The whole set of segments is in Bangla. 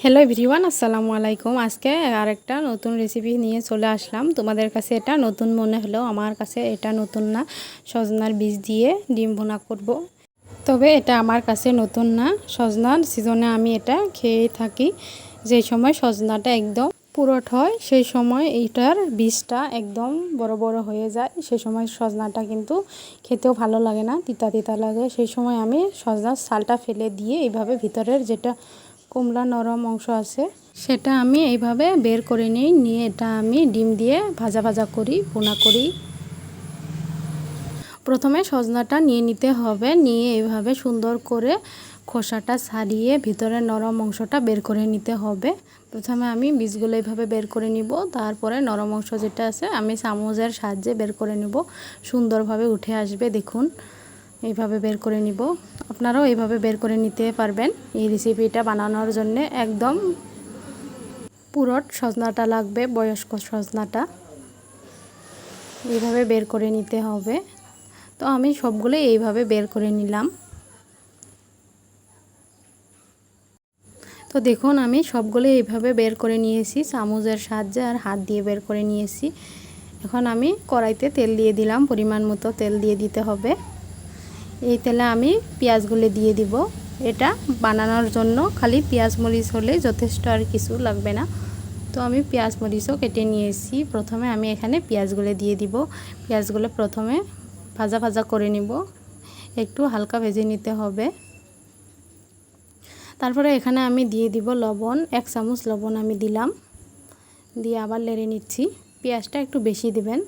হ্যালো এভরিওয়ান আসসালামু আলাইকুম। আজকে আরেকটা নতুন রেসিপি নিয়ে চলে আসলাম। তোমাদের কাছে এটা নতুন মনে হলো আমার কাছে এটা নতুন না। সজনার বীজ দিয়ে ডিম ভুনা করব। তবে এটা আমার কাছে নতুন না। সজনার সিজনে আমি এটা খেয়ে থাকি। যে সময় সজনাটা একদম পুরট হয়, সেই সময় এইটার বীজটা একদম বড় বড় হয়ে যায়। সেই সময় সজনাটা কিন্তু খেতেও ভালো লাগে না, তিতা তিতা লাগে। সেই সময় আমি সজনার সালটা ফেলে দিয়ে এইভাবে ভিতরের যেটা কুমড়া নরম অংশ আছে, সেটা আমি এইভাবে বের করে নিই, নিয়ে এটা আমি ডিম দিয়ে ভাজা ভাজা করি, ভুনা করি। প্রথমে সজনাটা নিয়ে নিতে হবে, নিয়ে এইভাবে সুন্দর করে খোসাটা ছাড়িয়ে ভিতরে নরম অংশটা বের করে নিতে হবে। প্রথমে আমি বীজগুলো এইভাবে বের করে নিব, তারপরে নরম অংশ যেটা আছে আমি চামচের সাহায্যে বের করে নিব। সুন্দরভাবে উঠে আসবে, দেখুন। এইভাবে বের করে নিব। আপনারাও এইভাবে বের করে নিতে পারবেন। এই রেসিপিটা বানানোর জন্য একদম পুরট সজনাটা লাগবে, বয়স্ক সজনাটা। এইভাবে বের করে নিতে হবে। তো আমি সবগুলো এইভাবে বের করে নিলাম। তো দেখুন, আমি সবগুলো এইভাবে বের করে নিয়েছি। চামচের সাহায্যে আর হাত দিয়ে বের করে নিয়েছি। এখন আমি কড়াইতে তেল দিয়ে দিলাম। পরিমাণ মতো তেল দিয়ে দিতে হবে। এই তেলে আমি পেঁয়াজগুলো দিয়ে দিব। এটা বানানোর জন্য খালি পেঁয়াজ মরিচ হলে যথেষ্ট আর কিছু লাগবে না। তো আমি পেঁয়াজ মরিচও কেটে নিয়েছি। প্রথমে আমি এখানে পেঁয়াজগুলো দিয়ে দিব। পেঁয়াজগুলো প্রথমে ভাজা ভাজা করে নিব। একটু হালকা ভেজে নিতে হবে। তারপরে এখানে আমি দিয়ে দিব লবণ। এক চামচ লবণ আমি দিলাম। দিয়ে আবার লেড়ে নিচ্ছি। পেঁয়াজটা একটু বেশি দিবেন।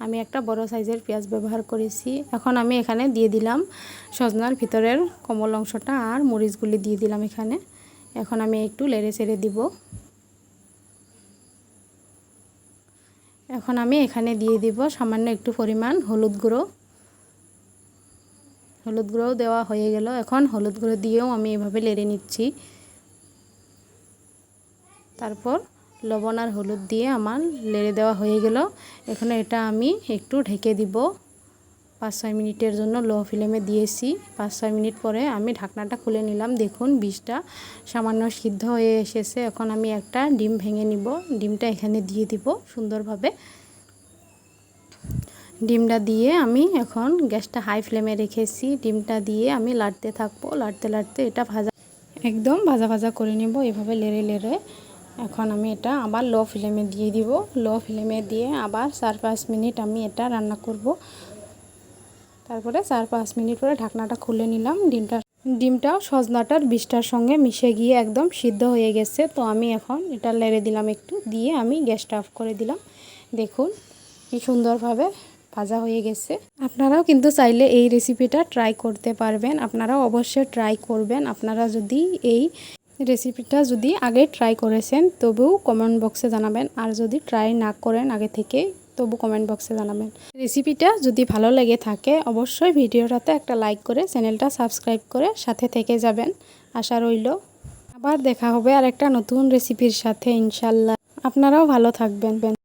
আমি একটা বড় সাইজের পেঁয়াজ ব্যবহার করেছি। এখন আমি এখানে দিয়ে দিলাম সজনার ভিতরের কমল অংশটা আর মরিচগুলি দিয়ে দিলাম এখানে। এখন আমি একটু লেড়ে চেড়ে দিব। এখন আমি এখানে দিয়ে দিব সামান্য একটু পরিমাণ হলুদ গুঁড়ো। হলুদ গুঁড়োও দেওয়া হয়ে গেল। এখন হলুদ গুঁড়ো দিয়েও আমি এভাবে লেড়ে নিচ্ছি। তারপর লবণ আর হলুদ দিয়ে আমার লেড়ে দেওয়া হয়ে গেল। এখানে এটা আমি একটু ঢেকে দিব। পাঁচ ছয় মিনিটের জন্য লো ফ্লেমে দিয়েছি। পাঁচ ছয় মিনিট পরে আমি ঢাকনাটা খুলে নিলাম। দেখুন, বীজটা সামান্য সিদ্ধ হয়ে এসেছে। এখন আমি একটা ডিম ভেঙে নিব। ডিমটা এখানে দিয়ে দিব সুন্দরভাবে। ডিমটা দিয়ে আমি এখন গ্যাসটা হাই ফ্লেমে রেখেছি। ডিমটা দিয়ে আমি লাড়তে থাকব। লাড়তে লাড়তে এটা ভাজা একদম ভাজা ভাজা করে নেব। এভাবে লেড়ে লেড়ে এখন আমি এটা আবার লো ফ্লেমে দিয়ে দিব। লো ফ্লেমে দিয়ে আবার চার পাঁচ মিনিট আমি এটা রান্না করব। তারপরে চার পাঁচ মিনিট পরে ঢাকনাটা খুলে নিলাম। ডিমটা, ডিমটাও সজনাটার বিষটার সঙ্গে মিশে গিয়ে একদম সিদ্ধ হয়ে গেছে। তো আমি এখন এটা লেড়ে দিলাম একটু, দিয়ে আমি গ্যাসটা অফ করে দিলাম। দেখুন কি সুন্দরভাবে ভাজা হয়ে গেছে। আপনারাও কিন্তু চাইলে এই রেসিপিটা ট্রাই করতে পারবেন। আপনারাও অবশ্যই ট্রাই করবেন। আপনারা যদি এই রেসিপিটা যদি আগে ট্রাই করেছেন, তবুও কমেন্ট বক্সে জানাবেন। আর যদি ট্রাই না করেন আগে থেকে তবু কমেন্ট বক্সে জানাবেন। রেসিপিটা যদি ভালো লেগে থাকে, অবশ্যই ভিডিওটাতে একটা লাইক করে চ্যানেলটা সাবস্ক্রাইব করে সাথে থেকে যাবেন। আশা রইল, আবার দেখা হবে আর একটা নতুন রেসিপির সাথে, ইনশাল্লাহ। আপনারাও ভালো থাকবেন।